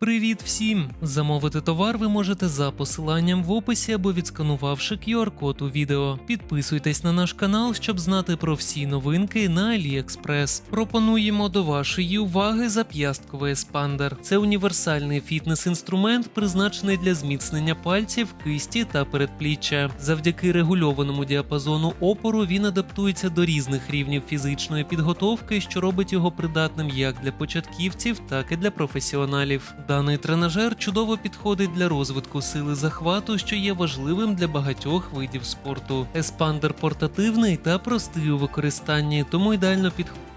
Привіт всім! Замовити товар ви можете за посиланням в описі або відсканувавши QR-код у відео. Підписуйтесь на наш канал, щоб знати про всі новинки на AliExpress. Пропонуємо до вашої уваги зап'ястковий еспандер. Це універсальний фітнес-інструмент, призначений для зміцнення пальців, кисті та передпліччя. Завдяки регульованому діапазону опору він адаптується до різних рівнів фізичної підготовки, що робить його придатним як для початківців, так і для професіоналів. Даний тренажер чудово підходить для розвитку сили захвату, що є важливим для багатьох видів спорту. Еспандер портативний та простий у використанні, тому ідеально підходить